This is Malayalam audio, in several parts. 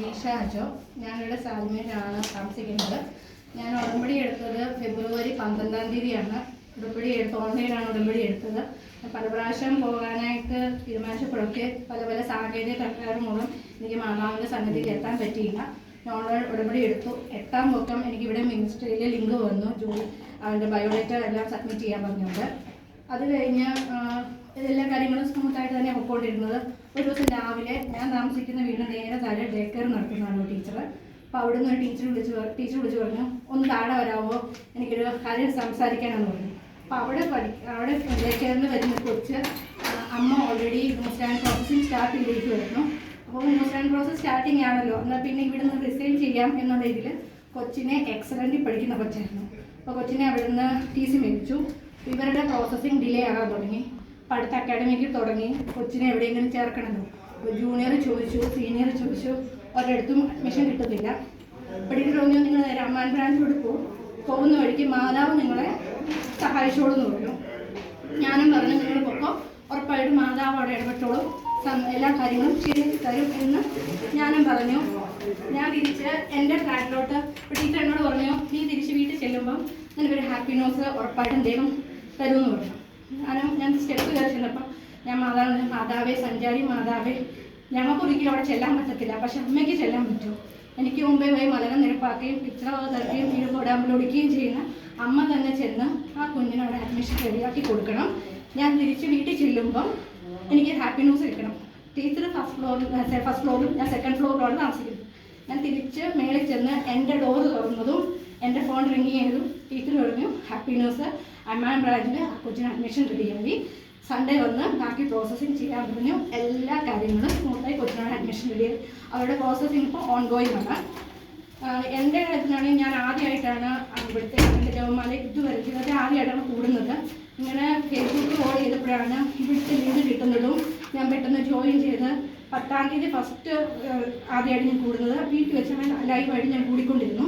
അനീഷ അജോ. ഞാനിവിടെ സാൽമേനാണ് താമസിക്കുന്നത്. ഞാൻ ഉടമ്പടി എടുത്തത് ഫെബ്രുവരി പന്ത്രണ്ടാം തീയതിയാണ്. ഉടമ്പടി എടുത്ത് ഓൺലൈനാണ് ഉടമ്പടി എടുത്തത്. പല പ്രാവശ്യം പോകാനായിട്ട് തീരുമാനിച്ചപ്പോഴൊക്കെ പല പല സാങ്കേതിക തകരാറ് മൂലം എനിക്ക് മാതാവിന്റെ സന്നിധിയിൽ എത്താൻ പറ്റിയില്ല. ഓൺലൈൻ ഉടമ്പടി എടുത്തു. എട്ടാം പൊക്കം എനിക്കിവിടെ ഇവിടെ മിനിസ്ട്രിയിൽ ലിങ്ക് വന്നു. ജോലി അവന്റെ ബയോഡേറ്റ എല്ലാം സബ്മിറ്റ് ചെയ്യാൻ പറഞ്ഞുകൊണ്ട്. അത് കഴിഞ്ഞ് എല്ലാ കാര്യങ്ങളും സ്മൂത്തായിട്ട് തന്നെ പൊക്കോണ്ടിരുന്നത്. ഒരു ദിവസം രാവിലെ ഞാൻ താമസിക്കുന്ന വീടിന് നേരെ താഴെ ഡേ കെയർ നടത്തുന്നതാണ് ടീച്ചർ അപ്പോൾ അവിടുന്ന് ഒരു ടീച്ചർ വിളിച്ച് ടീച്ചർ വിളിച്ച് പറഞ്ഞു ഒന്ന് താഴെ വരാമോ എനിക്കൊരു കാര്യം സംസാരിക്കാനെന്ന് പറഞ്ഞു. അപ്പോൾ അവിടെ പഠി അവിടെ ഡേ വരുന്ന കൊച്ച് അമ്മ already news and processing start ചെയ്തിരിക്കുമായിരുന്നു അപ്പോൾ ന്യൂസ് ആൻഡ് പ്രോസസ് സ്റ്റാർട്ടിങ് ആണല്ലോ. എന്നാൽ പിന്നെ ഇവിടെ നിന്ന് റിസൈൻ ചെയ്യാം എന്നുള്ള ഇതിൽ കൊച്ചിനെ എക്സലന്റിൽ പഠിക്കുന്ന കൊച്ചായിരുന്നു. അപ്പോൾ കൊച്ചിനെ അവിടുന്ന് ടി സി മേടിച്ചു. ഇവരുടെ പ്രോസസ്സിങ് ഡിലേ ആകാൻ തുടങ്ങി. അപ്പോൾ അടുത്ത തുടങ്ങി. കൊച്ചിനെ എവിടെയെങ്കിലും ചേർക്കണമല്ലോ. അപ്പോൾ ജൂനിയർ ചോദിച്ചു സീനിയർ ചോദിച്ചു. ഒരിടത്തും അഡ്മിഷൻ കിട്ടുന്നില്ല. പഠിക്കുന്ന തോന്നിയോ നിങ്ങൾ നേരെ അമ്മാൻ ബ്രാഞ്ചിലോട്ട് പോകും പോകുന്ന വഴിക്ക് മാതാവ് നിങ്ങളെ സഹായിച്ചോളൂ എന്ന് പറഞ്ഞു. ഞാനും പറഞ്ഞു നിങ്ങൾ പൊക്കോ. ഉറപ്പായിട്ടും മാതാവ് അവിടെ ഇടപെട്ടോളും. എല്ലാ കാര്യങ്ങളും ശരിയാക്കി തരും എന്ന് ഞാനും പറഞ്ഞു. ഞാൻ തിരിച്ച് എന്റെ ഫ്ലാറ്റിലോട്ട് ടീച്ചർ എന്നോട് പറഞ്ഞു നീ തിരിച്ച് വീട്ടിൽ ചെല്ലുമ്പം നിനക്കൊരു ഹാപ്പിനെസ് ഉറപ്പായിട്ടും ദൈവം തരുമെന്ന് പറഞ്ഞു. ഞാനും ഞാൻ സ്റ്റെപ്പ് കയറി ഞാൻ മാതാവ് മാതാവേ സഞ്ചാരി മാതാവേ ഞങ്ങൾക്ക് ഒരിക്കലും അവിടെ ചെല്ലാൻ പറ്റത്തില്ല. പക്ഷെ അമ്മയ്ക്ക് ചെല്ലാൻ പറ്റും. എനിക്ക് മുമ്പേ പോയി മലകം നിരപ്പാക്കുകയും പിക്ചർ തട്ടുകയും വീടുകൊടാമ്പിലൊടിക്കുകയും ചെയ്യുന്ന അമ്മ തന്നെ ചെന്ന് ആ കുഞ്ഞിനെ അവിടെ അഡ്മിഷൻ റെഡിയാക്കി കൊടുക്കണം. ഞാൻ തിരിച്ച് വീട്ടിൽ ചെല്ലുമ്പം എനിക്ക് ഹാപ്പി ന്യൂസ് കിട്ടണം. ടീച്ചർ ഫസ്റ്റ് ഫ്ലോറിൽ ഫസ്റ്റ് ഫ്ലോറിലും ഞാൻ സെക്കൻഡ് ഫ്ലോറിലാണ് താമസിക്കുന്നത്. ഞാൻ തിരിച്ച് മേളിൽ ചെന്ന് എന്റെ ഡോറ് തുറന്നതും എന്റെ ഫോൺ റിങ് ചെയ്തു. ടീച്ചർ പറഞ്ഞു ഹാപ്പി ന്യൂസ് അമ്മാൻ ബ്രാഞ്ചിൽ ആ കൊച്ചിന് അഡ്മിഷൻ റെഡിയായി സൺഡേ വന്ന് ബാക്കി പ്രോസസ്സിങ് ചെയ്യാൻ പറഞ്ഞു. എല്ലാ കാര്യങ്ങളും സ്മൂത്തായി കൊച്ചിനാണ് അഡ്മിഷൻ റെഡിയായി അവരുടെ പ്രോസസ്സിങ് ഇപ്പോൾ ഓൺ ഗോയിങ് ആണ് എന്റെ കാര്യത്തിലാണെങ്കിൽ ഞാൻ ആദ്യമായിട്ടാണ് ഇവിടുത്തെ എന്റെ ജവന്മാരെ ഇതുവരെ ഇതൊക്കെ ആദ്യമായിട്ടാണ് കൂടുന്നത്. ഇങ്ങനെ ഫേസ്ബുക്ക് കോൾ ചെയ്തപ്പോഴാണ് ഇവിടുത്തെ ലിങ്ക് കിട്ടുന്നതും ഞാൻ പെട്ടെന്ന് ജോയിൻ ചെയ്ത് പത്താം തീയതി ഫസ്റ്റ് ആദ്യമായിട്ട് ഞാൻ കൂടുന്നത്. വീട്ടിൽ വെച്ചാണ് ലൈവായിട്ട് ഞാൻ കൂടിക്കൊണ്ടിരുന്നു.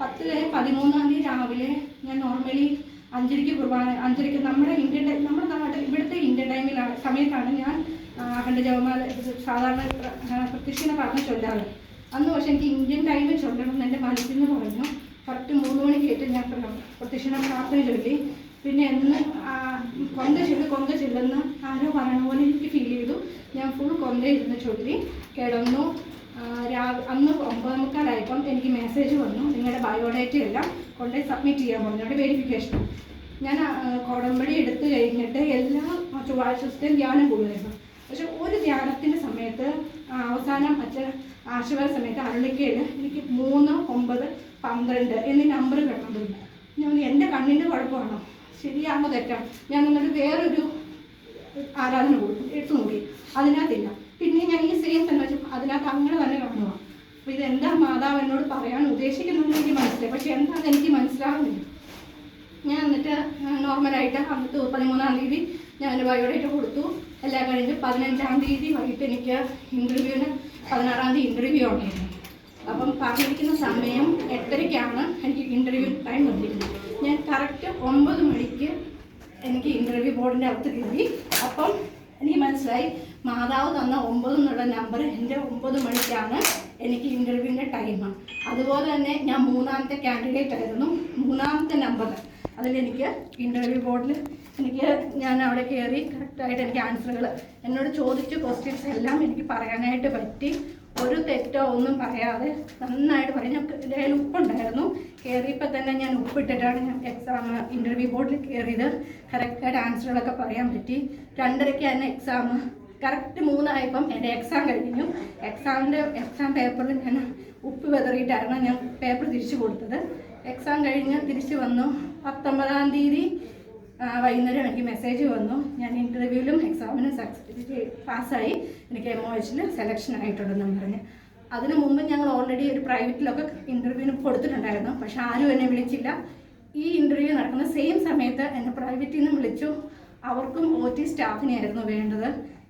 പത്ത് പതിമൂന്നാം തീയതി രാവിലെ ഞാൻ നോർമലി അഞ്ചരയ്ക്ക് കുർബാന അഞ്ചരയ്ക്ക് നമ്മുടെ ഇന്ത്യൻ ടൈം നമ്മുടെ നാട്ടിൽ ഇവിടുത്തെ ഇന്ത്യൻ ടൈമിലാണ് സമയത്താണ് ഞാൻ അഖണ്ഡ ജവമാല സാധാരണ പ്ര- പ്രത്യക്ഷനെ പറഞ്ഞ് ചൊല്ലാറ്. അന്ന് പക്ഷെ എനിക്ക് ഇന്ത്യൻ ടൈമിൽ ചൊല്ലണം എന്ന് എന്റെ മനസ്സിൽ നിന്ന് പറഞ്ഞു. കറക്റ്റ് മൂന്ന് മണിക്കേറ്റ് ഞാൻ പറഞ്ഞു പ്രത്യക്ഷനെ പ്രാർത്ഥന ചൊല്ലി. പിന്നെ എന്ന് കൊന്ത ചൊല്ലി കൊന്ത ചൊല്ലുന്ന ആരോ പറയണ പോലെ എനിക്ക് ഫീൽ ചെയ്തു. ഞാൻ ഫുൾ കൊന്ത ഇരുന്ന് ചൊല്ലി. കിടന്നു. ഒമ്പത് എനിക്ക് മെസ്സേജ് വന്നു. നിങ്ങളുടെ ബയോഡേറ്റ എല്ലാം കൊണ്ടുപോയി സബ്മിറ്റ് ചെയ്യാൻ പറഞ്ഞു. അവിടെ വെരിഫിക്കേഷൻ ഞാൻ കോടമ്പടി എടുത്തു കഴിഞ്ഞിട്ട് എല്ലാ ചൊവ്വാഴ്ചത്തെയും ധ്യാനം കൂടുമായിരുന്നു. പക്ഷെ ഒരു ധ്യാനത്തിന്റെ സമയത്ത് അവസാനം അച്ഛൻ ആശീർവാദ സമയത്ത് അരുളിക്കയിൽ എനിക്ക് മൂന്ന് ഒമ്പത് പന്ത്രണ്ട് എന്നീ നമ്പർ കിടന്നത് ഞാൻ എന്റെ കണ്ണിന്റെ കുഴപ്പമാണോ? ശരിയാണോ തെറ്റാണോ ഞാൻ എന്നിട്ട് വേറൊരു ആരാധന കൊടുത്തു. എടുത്തു നോക്കി. അതിനകത്തില്ല. പിന്നെ ഞാൻ ഈ സെയിം തന്നെ വെച്ചു അതിനകത്ത് അങ്ങനെ തന്നെ കാണുക അപ്പോൾ ഇതെന്താ മാതാവ് എന്നോട് പറയാൻ ഉദ്ദേശിക്കുന്നത് എനിക്ക് മനസ്സിലായി. പക്ഷെ എന്താണെന്ന് എനിക്ക് മനസ്സിലാവുന്നില്ല. ഞാൻ എന്നിട്ട് നോർമലായിട്ട് അന്നത്തെ പതിമൂന്നാം തീയതി ഞാൻ എന്റെ ബയോഡേറ്റ കൊടുത്തു. എല്ലാം കഴിഞ്ഞ് പതിനഞ്ചാം തീയതി വൈകിട്ട് എനിക്ക് ഇന്റർവ്യൂവിന് പതിനാറാം തീയതി ഇന്റർവ്യൂ ഉണ്ടായിരുന്നു അപ്പം പറഞ്ഞിരിക്കുന്ന സമയം എട്ടരയ്ക്കാണ് എനിക്ക് ഇന്റർവ്യൂ ടൈം വന്നിരിക്കുന്നത്. ഞാൻ കറക്റ്റ് ഒമ്പത് മണിക്ക് എനിക്ക് ഇന്റർവ്യൂ ബോർഡിന്റെ അടുത്ത് കയറി. അപ്പം എനിക്ക് മനസ്സിലായി? മാതാവ് തന്ന ഒമ്പത് എന്നുള്ള നമ്പർ എന്റെ ഒമ്പത് മണിക്കാണ് എനിക്ക് ഇന്റർവ്യൂവിന്റെ ടൈമാണ് അതുപോലെ തന്നെ ഞാൻ മൂന്നാമത്തെ കാൻഡിഡേറ്റ് ആയിരുന്നു. മൂന്നാമത്തെ നമ്പർ അതിലെനിക്ക് ഇന്റർവ്യൂ ബോർഡിൽ എനിക്ക് ഞാൻ അവിടെ കയറി കറക്റ്റായിട്ട് എനിക്ക് ആൻസറുകൾ എന്നോട് ചോദിച്ച ക്വസ്റ്റ്യൻസ് എല്ലാം എനിക്ക് പറയാനായിട്ട് പറ്റി. ഒരു തെറ്റോ ഒന്നും പറയാതെ നന്നായിട്ട് പറയും. ഞാൻ കയ്യിൽ ഉപ്പുണ്ടായിരുന്നു. കയറിയപ്പോൾ തന്നെ ഞാൻ ഉപ്പിട്ടിട്ടാണ് ഞാൻ എക്സാം ഇന്റർവ്യൂ ബോർഡിൽ കയറിയത് കറക്റ്റായിട്ട് ആൻസറുകളൊക്കെ പറയാൻ പറ്റി. രണ്ടരയ്ക്ക് തന്നെ എക്സാം കറക്റ്റ് മൂന്നായപ്പം എന്റെ എക്സാം കഴിഞ്ഞു. എക്സാമിന്റെ എക്സാം പേപ്പറിൽ ഞാൻ ഉപ്പ് വെതറിയിട്ടായിരുന്നു ഞാൻ പേപ്പർ തിരിച്ചു കൊടുത്തത്. എക്സാം കഴിഞ്ഞ് തിരിച്ചു വന്നു. പത്തൊമ്പതാം തീയതി വൈകുന്നേരം എനിക്ക് മെസ്സേജ് വന്നു. ഞാൻ ഇന്റർവ്യൂവിലും എക്സാമിനും സക്സസ് പാസ്സായി എനിക്ക് എം ഒ എച്ചിൽ സെലക്ഷൻ ആയിട്ടുണ്ടെന്നും പറഞ്ഞ്. അതിനു മുമ്പ് ഞങ്ങൾ ഓൾറെഡി ഒരു പ്രൈവറ്റിലൊക്കെ ഇന്റർവ്യൂവിന് കൊടുത്തിട്ടുണ്ടായിരുന്നു. പക്ഷെ ആരും എന്നെ വിളിച്ചില്ല. ഈ ഇന്റർവ്യൂ നടക്കുന്ന സെയിം സമയത്ത് എന്നെ പ്രൈവറ്റിൽ നിന്നും വിളിച്ചു. അവർക്കും ഒ ടി സ്റ്റാഫിനെയായിരുന്നു വേണ്ടത്.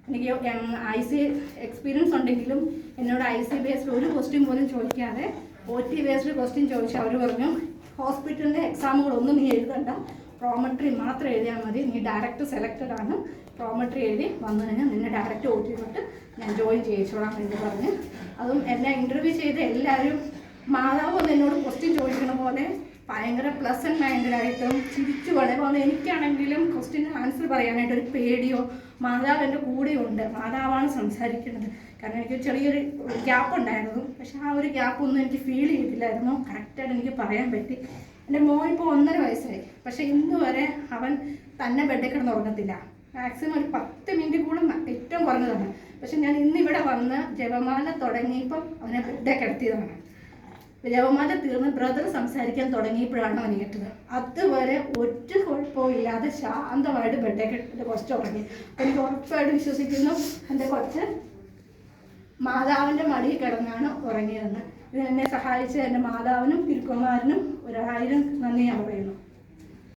എനിക്ക് ഐ സി എക്സ്പീരിയൻസ് ഉണ്ടെങ്കിലും എന്നോട് ഐ സി ബേസ്ഡ് ഒരു ക്വസ്റ്റ്യൻ പോലും ചോദിക്കാതെ ഒ ടി ബേസ്ഡ് ക്വസ്റ്റ്യൻ ചോദിച്ചു അവർ പറഞ്ഞു ഹോസ്പിറ്റലിന്റെ എക്സാമുകളൊന്നും നീ എഴുതണ്ട. പ്രോമട്രി മാത്രം എഴുതിയാൽ മതി. നീ ഡയറക്റ്റ് സെലക്റ്റഡ് ആണ്. പ്രോമട്രി എഴുതി വന്നു കഴിഞ്ഞാൽ നിന്നെ ഡയറക്റ്റ് ഓട്ടി ടി തൊട്ട് ഞാൻ ജോയിൻ ചെയ്യിച്ചോളാം എന്ന് പറഞ്ഞ്. അതും എന്നെ ഇന്റർവ്യൂ ചെയ്ത് എല്ലാവരും മാതാവ് എന്നോട് ക്വസ്റ്റ്യൻ ചോദിക്കണ പോലെ ഭയങ്കര പ്ലസ് പ്ലസന്റ് മൈൻഡായിട്ടും ചിരിച്ചു വളരെ എനിക്കാണെങ്കിലും ക്വസ്റ്റ്യന് ആൻസർ പറയാനായിട്ട് ഒരു പേടിയോ മാതാവ് എന്റെ കൂടെയുണ്ട്. മാതാവാണ് സംസാരിക്കുന്നത്. കാരണം എനിക്ക് ചെറിയൊരു ഗ്യാപ്പ് ഉണ്ടായിരുന്നു. പക്ഷെ ആ ഒരു ഗ്യാപ്പ് ഒന്നും എനിക്ക് ഫീൽ ചെയ്തില്ലായിരുന്നു. കറക്റ്റായിട്ട് എനിക്ക് പറയാൻ പറ്റി. എന്റെ മോൻ ഇപ്പോൾ ഒന്നര വയസ്സായി. പക്ഷെ ഇന്ന് വരെ അവൻ തന്നെ ബെഡിൽ കിടന്ന് ഉറങ്ങത്തില്ല. മാക്സിമം ഒരു പത്ത് മിനിറ്റ് കൂടെ ഏറ്റവും കുറഞ്ഞതാണ്. പക്ഷെ ഞാൻ ഇന്ന് ഇവിടെ വന്ന് ജപമാല തുടങ്ങിയപ്പം അവനെ ബെഡേ കിടത്തിയതാണ്. ജപമാല തീർന്ന് ബ്രദർ സംസാരിക്കാൻ തുടങ്ങിയപ്പോഴാണ് അവൻ കേട്ടത്. അതുവരെ ഒറ്റ കുഴപ്പവും ഇല്ലാതെ ശാന്തമായിട്ട് ബെഡേക്ക് കൊച്ചു അപ്പോൾ എനിക്ക് ഉറപ്പായിട്ട് വിശ്വസിക്കുന്നു എന്റെ കൊച്ച് മാതാവിന്റെ മടിയിൽ കിടന്നാണ് ഉറങ്ങിയതെന്ന്. ഇതിനെന്നെ സഹായിച്ച എന്റെ മാതാവിനും തിരുക്കുമാരനും ഒരായിരം നന്ദി ഞാൻ പറയുന്നു.